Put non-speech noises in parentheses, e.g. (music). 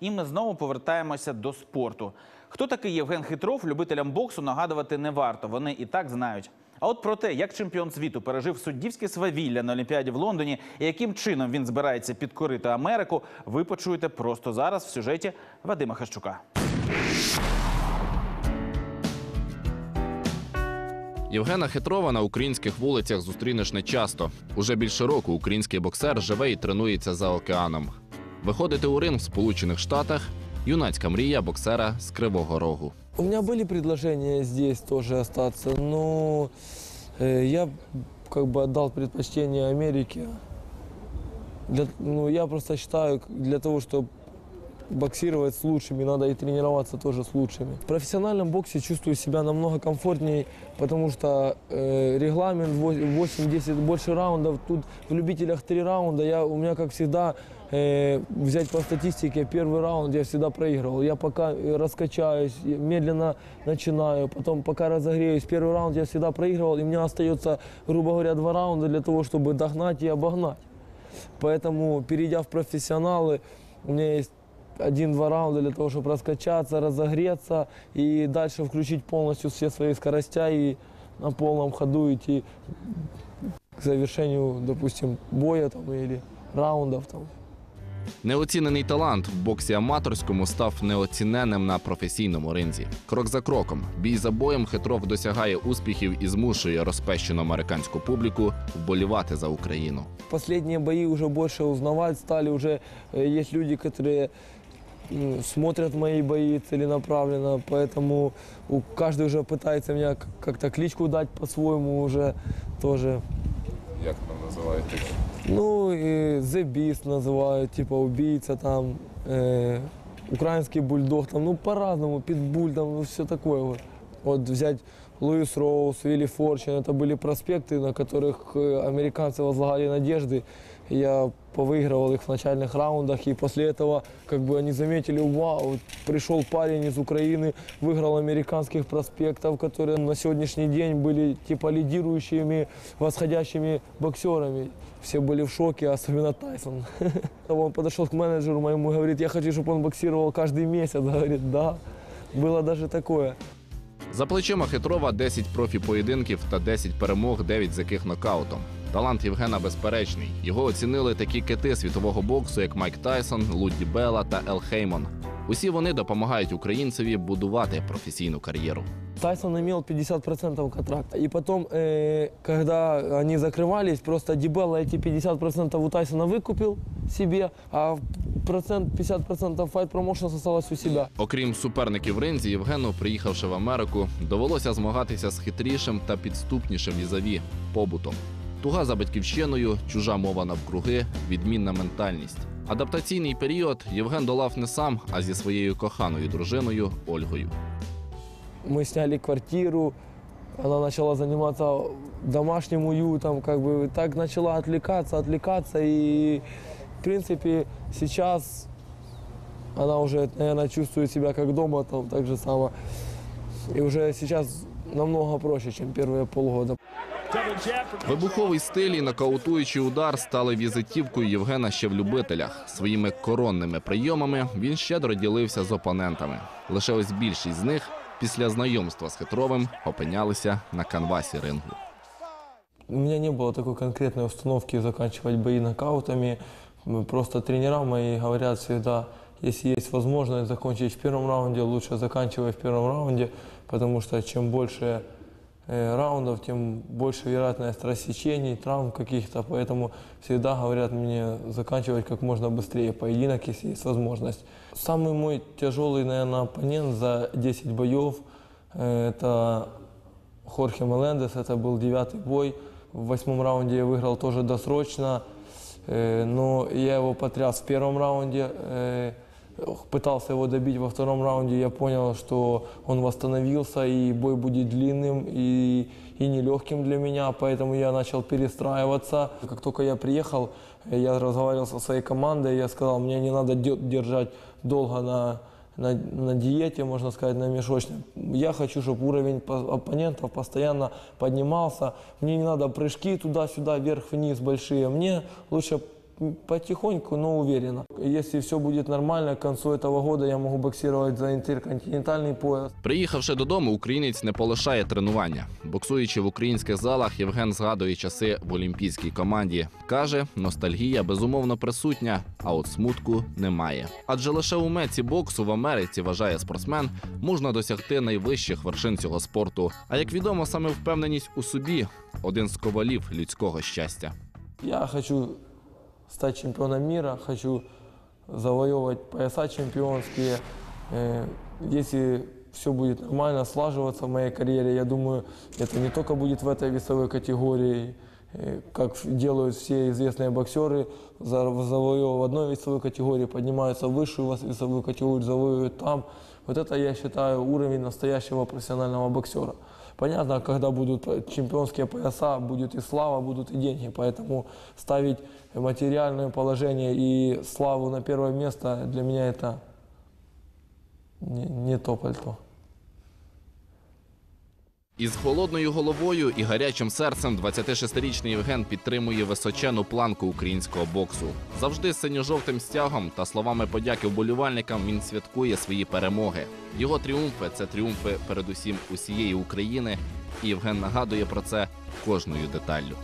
І ми знову повертаємося до спорту. Хто такий Євген Хитров, любителям боксу нагадувати не варто. Вони і так знають. А от про те, як чемпіон світу пережив суддівське свавілля на Олімпіаді в Лондоні і яким чином він збирається підкорити Америку, ви почуєте просто зараз в сюжеті Вадима Хащука. Євгена Хитрова на українських вулицях зустрінеш не часто. Уже більше року український боксер живе і тренується за океаном. Виходити у ринг в Сполучених Штатах юнацька мрія боксера з Кривого Рогу. У меня были предложения здесь тоже остаться, но э, я как бы отдал предпочтение Америке. Для- ну, я просто считаю, к- для того, чтобы боксировать с лучшими, надо и тренироваться тоже с лучшими. В профессиональном боксе чувствую себя намного комфортнее, потому что э, регламент во- 8-10 больше раундов. Тут в любителях 3 раунда. Я, у меня, как всегда, э, взять по статистике, первый раунд я всегда проигрывал. Я пока э, раскачаюсь, я медленно начинаю, потом пока разогреюсь. Первый раунд я всегда проигрывал, и у меня остается, грубо говоря, два раунда для того, чтобы догнать и обогнать. Поэтому, перейдя в профессионалы, у меня есть один-два раунда для того, чтобы раскачаться, разогреться и дальше включить полностью все свои скоростя и на полном ходу идти к завершению, допустим, боя там, или раундов. Там. Неоцінений талант в боксі аматорському став неоціненним на професійному ринзі. Крок за кроком, бій за боєм Хитров досягає успіхів і змушує розпещену американську публіку вболівати за Україну. Последние бои уже больше узнавать стали, уже э, есть люди, которые м, смотрят мои бои целенаправленно, поэтому у, каждый уже пытается меня к- как-то кличку дать по-своему уже тоже. Як там називають таке? Ну, и The Beast называют, типа убийца там, э, украинский бульдог, там, ну, по-разному, питбуль, там, ну, все такое вот. Вот взять Луис Роуз, Вилли Форчин, это были проспекты, на которых э, американцы возлагали надежды. И Я повыигрывал их в начальных раундах, и после этого, как бы, они заметили, вау, вот пришел парень из Украины, выиграл американских проспектов, которые на сегодняшний день были, типа, лидирующими, восходящими боксерами. Все были в шоке, особенно Тайсон. (laughs) Он подошел к менеджеру моему и говорит, я хочу, чтобы он боксировал каждый месяц. (laughs) Говорит, да. Было даже такое. За плечима Хитрова 10 профі-поєдинків та 10 перемог, 9 з яких нокаутом. Талант Євгена безперечний. Його оцінили такі кити світового боксу, як Майк Тайсон, Лудді Белла та Ел Хеймон. Усі вони допомагають українцеві будувати професійну кар'єру. Тайсон имел 50% контракта. И потом, э, когда они закрывались, просто Дибелла эти 50% у Тайсона выкупил себе, а процент 50% Fight Promotions осталось у себя. Окрім суперників в ринзі, Євгену, приїхавши в Америку, довелося змагатися з хитрішим та підступнішим візаві побутом. Туга за батьківщиною, чужа мова навкруги, відмінна ментальність. Адаптаційний період Євген долав не сам, а зі своєю коханою дружиною Ольгою. Мы сняли квартиру, она начала заниматься домашним уютом, как бы так начала отвлекаться, отвлекаться. И, в принципе, сейчас она уже, наверное, чувствует себя как дома, там, так же само. И уже сейчас намного проще, чем первые полгода. Вибуховий стиль і нокаутуючий удар стали візитівкою Євгена ще в любителях. Своїми коронними прийомами він щедро ділився з опонентами. Лише ось більшість з них після знайомства з Хитровим опинялися на канвасі рингу. У меня не было такой конкретной установки заканчивать бои нокаутами. Мы Просто тренера мои говорят всегда, если есть возможность закончить в первом раунде, лучше заканчивай в первом раунде, потому что чем больше э, Раундов, тем больше вероятность рассечений, травм каких-то. Поэтому всегда говорят мне заканчивать как можно быстрее поединок, если есть возможность. Самый мой тяжелый, наверное, оппонент за 10 боев э, это Хорхе Мелендес, это был девятый бой. В восьмом раунде я выиграл тоже досрочно, э, но я его потряс в первом раунде. Пытался его добить во втором раунде, я понял, что он восстановился, и бой будет длинным и, и нелегким для меня, поэтому я начал перестраиваться. Как только я приехал, я разговаривал со своей командой, я сказал, мне не надо де- держать долго на, на, на диете, можно сказать, на мешочной. Я хочу, чтобы уровень по- оппонентов постоянно поднимался. Мне не надо прыжки туда-сюда, вверх-вниз большие. Мне лучше потихоньку, но уверенно. Если все будет нормально, к концу этого года я могу боксировать за интерконтинентальный пояс. Приїхавши додому, українець не полишає тренування. Боксуючи в українських залах, Євген згадує часи в олімпійській команді. Каже, ностальгія безумовно присутня, а от смутку немає. Адже лише у меці боксу в Америці вважає спортсмен, можна досягти найвищих вершин цього спорту. А як відомо, саме впевненість у собі один з ковалів людського щастя. Я хочу стать чемпионом мира, хочу завоевывать пояса чемпионские. Э, Если все будет нормально слаживаться в моей карьере, я думаю, это не только будет в этой весовой категории, э, как делают все известные боксеры, за- завоевывая в одной весовой категории, поднимаются в высшую вес- весовую категорию, завоевывают там. Вот это, я считаю, уровень настоящего профессионального боксера. Понятно, когда будут чемпионские пояса, будет и слава, будут и деньги. Поэтому ставить материальное положение и славу на первое место для меня это не, не то пальто. Із холодною головою і гарячим серцем 26-річний Євген підтримує височену планку українського боксу. Завжди з синьо-жовтим стягом та словами подяки вболівальникам він святкує свої перемоги. Його тріумфи це тріумфи передусім усієї України. І Євген нагадує про це кожною деталлю.